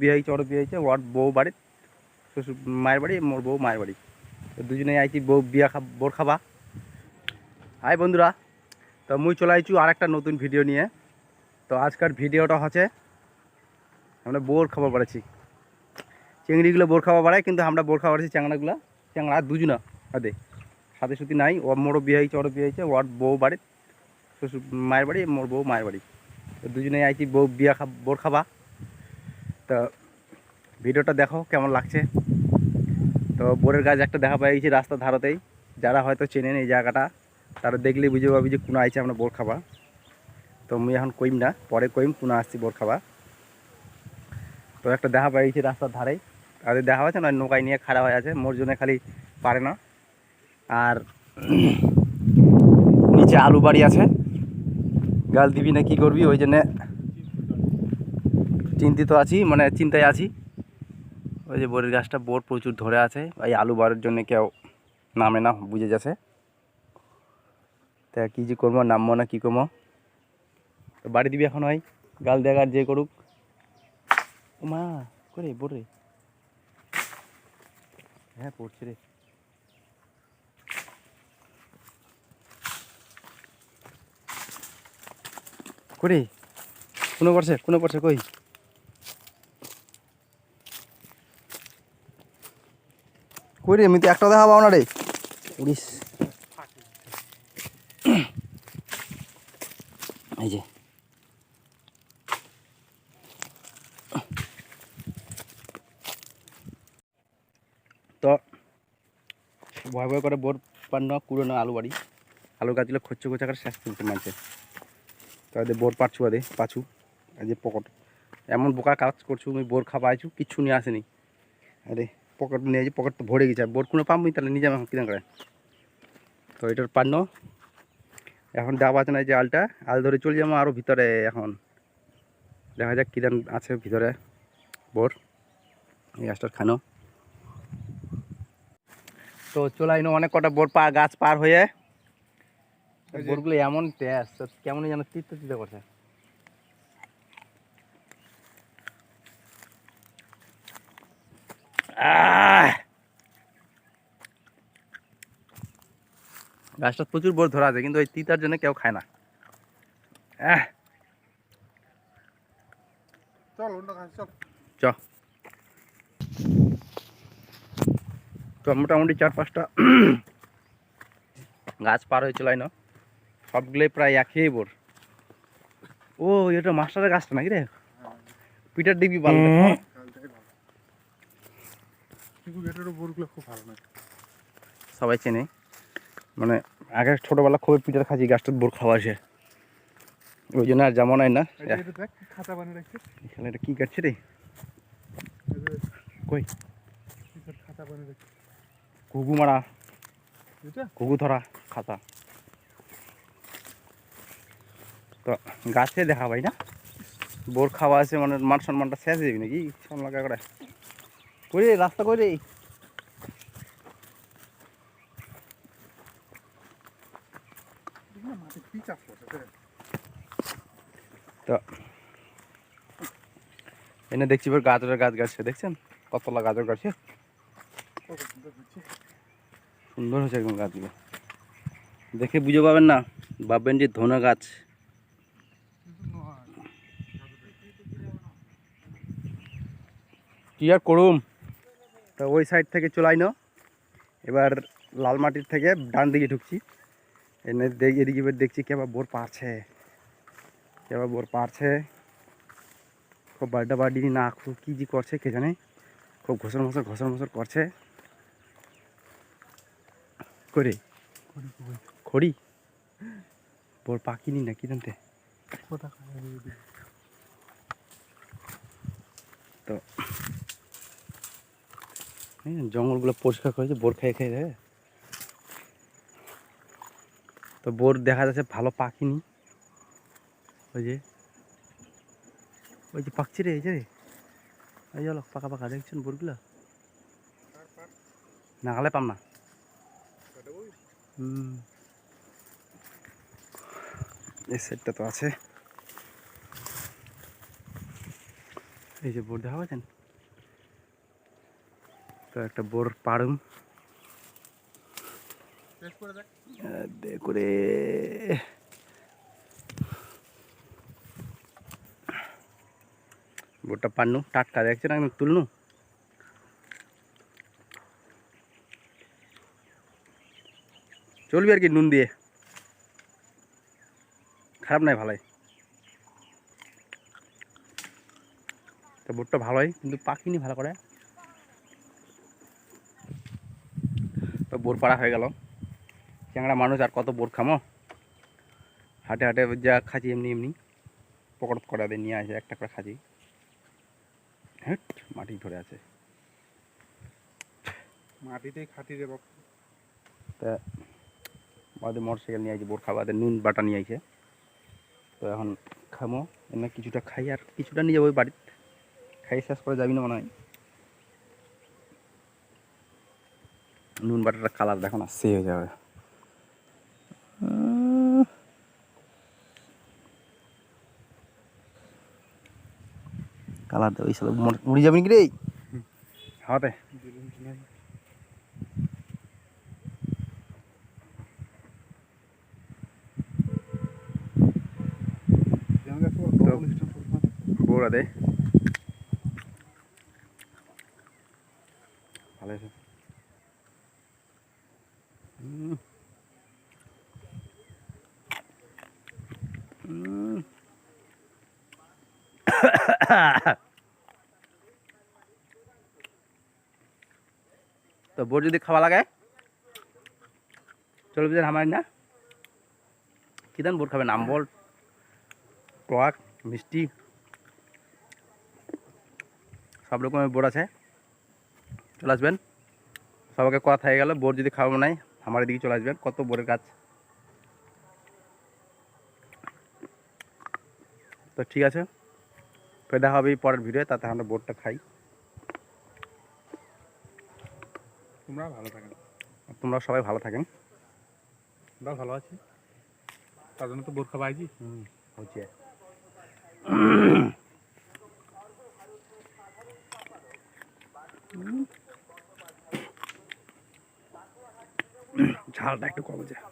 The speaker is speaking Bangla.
বিয়ে হয়েছে ওর বিয়ে হয়েছে, ওর বউ বাড়ি, শ্বশুর মায়ের বাড়ি, মোর বউ মায়ের বাড়ি। আইছি, বউ বিয়া খা বোর খাবা। হাই বন্ধুরা, তো মুই চলে আইছু আর একটা নতুন ভিডিও নিয়ে। তো আজকের ভিডিওটা হচ্ছে, আমরা বোর খাবার বাড়াচ্ছি চিংড়িগুলো বোর খাওয়া বাড়ায় কিন্তু আমরা বোর খাওয়া বাড়াচ্ছি চ্যাংড়াগুলো। চ্যাংড়া দুজনা সাথে সাথে সুতি নাই। ও মোরও বিয়ে হয়েছে ওর বিয়ে হয়েছে, ওর বউ বাড়ি শ্বশুর মায়ের বাড়ি, মোর বউ মায়ের বাড়ি। তো দুজনেই আইছি, বউ বিয়া খা, বোর খাবা। তো ভিডিওটা দেখো কেমন লাগছে। তো বোরের গাছ একটা দেখা পাইছি রাস্তার ধারতেই। যারা হয়তো চেনেন এই জায়গাটা, তারা দেখলেই বুঝে পাবি যে কোনো আইছে আমরা বোর খাবা। তো মুই এখন কইম না, পরে কইম কোনো আসছি বোর খাবা। তো একটা দেখা পাইছি রাস্তার ধারেই। তাদের দেখা হয়েছে না, নৌকায় নিয়ে খাড়া হয়ে আছে, মোর জন্য খালি পারে না। আর নিচে আলু বাড়ি আছে। গাল দিবি না কি করবি? ওই জন্যে চিন্তিত আছি মানে চিন্তায় আছি। ওই যে বরের গাছটা বোর প্রচুর ধরে আছে। এই আলু বাড়ির জন্য কেউ নামে না, বুঝে যাচ্ছে তা কী যে করব, নামবো না কী করব? তো বাড়ি দিবি এখন হয় গাল দেখার যে করুক। মা করে বোরে হ্যাঁ পড়ছে রে। করে কোনো পড়ছে কোনো পড়ছে কই? কই রে আমি তো একটা দেখা পাও না রে উড়িস এই যে। তো ভয় ভয় করে বোর পান্ন কুড়োনো আলু বাড়ি আলু গাছগুলো খরচে খোঁচা করে শেষ তুলতে মানছে। তো এদের বোর পারছু আদে পাছু যে পকেট। এমন বোকা কাজ করছু, আমি বোর খাবা আইছু কিচ্ছু নিয়ে আসেনি। আরে, পকেট নিয়ে যে পকেট তো ভরে গেছে বোর কোনো পাম্পই তাহলে নিয়ে এখন কিনা করে। তো এটার পান্ন। এখন ডাব আছে না যে আলটা, আল ধরে চলে যাব আরও ভিতরে এখন। দেখা যাক কিরান আছে ভিতরে, বোর। এই গাছটার খানো। তো চলাইনো অনেক কটা বোর পা, গাছ পার হয়ে। বোরগুলো এমন টেস্ট কেমন যেন তিতে তিতে করছে। গাছটা প্রচুর বোর ধরা আছে কিন্তু ওই তিতার জন্য কেউ খায় না। আহ! চল চল। চ। তো মোটামুটি চার পাঁচটা গাছ পার হয়ে চলাই না সবগুলোই প্রায় একই বোর। ও এটা মাস্টারের গাছটা নাকি রে? পিটার ডিবি বাল ভালো সবাই চেনে। মানে আগে ছোটোবেলা খুবই পিটার খাচ্ছি গাছটার বোর খাওয়া আসে ওই জন্য আর যেমন হয় না। এখানে এটা কী কাটছে রে? কই? খাতা বানিয়ে রাখছে। ঘুঘু মারা। ঘুঘু ধরা খাতা। তো গাছে দেখা ভাই না। বোর খাওয়া আছে মানে মান সম্মানটা শেষ যাবি নাকি? সন লাগা করে রাস্তা করে। তো এনে দেখছি এবার গাজরের গাছ গাছে, দেখছেন? কতলা গাজর গাছে? সুন্দর হয়েছে একদম গাছগুলো। দেখে বুঝে পাবেন না, ভাববেন যে ধনে গাছ কিন্তু নয় কি আর করুম? তা ওই সাইড থেকে চলাই না এবার লাল মাটির থেকে ডান দিকে ঢুকছি। এনে দেখ- এদিকে এবার দেখছি কে আবার বোর পারছে। কে আবার বোর পারছে। খুব বাড্ডা বাড্ডি না খুব কী যে করছে কে জানে। খুব ঘোষর মশর ঘোষর মশর করছে। করে করি করি খড়ি? বোর পাকিনি না কি জানতে। তো এই জঙ্গলগুলো পরিষ্কার করেছে বোর খেয়ে খেয়ে দেয় তো বোর দেখা যাচ্ছে ভালো পাখিনি। ওই যে ওই যে পাকছে রে, এই যে এই চলো পাকা পাকা, দেখছেন বোরগুলো। নাগালে পাম না। এই সেটটা তো আছে। এই যে বোর দেখা পাচ্ছেন? তো একটা বোর টেস্ট করে দেখ। বোরটা পান্নু টাটকা দেখছে না তুলনু? চলবি আর কি নুন দিয়ে। খারাপ নাই ভালোই। তো বোটটা ভালোই কিন্তু পাখিনি ভালো করে। তো বোর পাড়া হয়ে গেল। চ্যাংড়া মানুষ আর কত বোর খামো? হাটে হাটে যা খাচ্ছি এমনি এমনি। পকড় করা দিয়ে নিয়ে আসে একটা করে খাচ্ছি। হ্যাঁ মাটি ধরে আছে। মাটিতেই খাটি রে বাপ তা বাদে মোটরসাইকেল নিয়ে আইছে বোর খাওয়া বাদে নুন বাটা নিয়ে আইছে। তো এখন খামো। এমনি কিছুটা খাই আর কিছুটা নিয়ে যাব ওই বাড়িতে। খাই শেষ করে যাবি না মনে হয়? নুন বাটাটা কালার দেখো না সে হয়ে যাবে। কালার দেবে ওই সালে মুড়ি যাবি নাকি রে? হাওয়াতে। দিলুম কি নাই যেমন দেখো তো- অনুষ্ঠান শুরু করে দাও। বোরা দে ভালো আছে উম। উম। তো বোর যদি খাওয়া লাগে চলবে আমার না? কি দেন বোর খাবেন? আম্বল টক মিষ্টি, সব রকমের বোর আছে। চলে আসবেন। সবাইকে কথা হয়ে গেল। বোর যদি খাওয়াবো নাই, আমার এদিকে চলে আসবেন। কত বোরের গাছ তো ঠিক আছে। দেখা হবে এই পরের ভিডিও তাতে আমরা বোরটা খাই। তোমরা ভালো থাকেন তোমরা সবাই ভালো থাকেন। আমরা ভালো আছি? তার জন্য তো বোরখা পাইছি হুম হচ্ছে। ঝালটা একটু কমে যায়।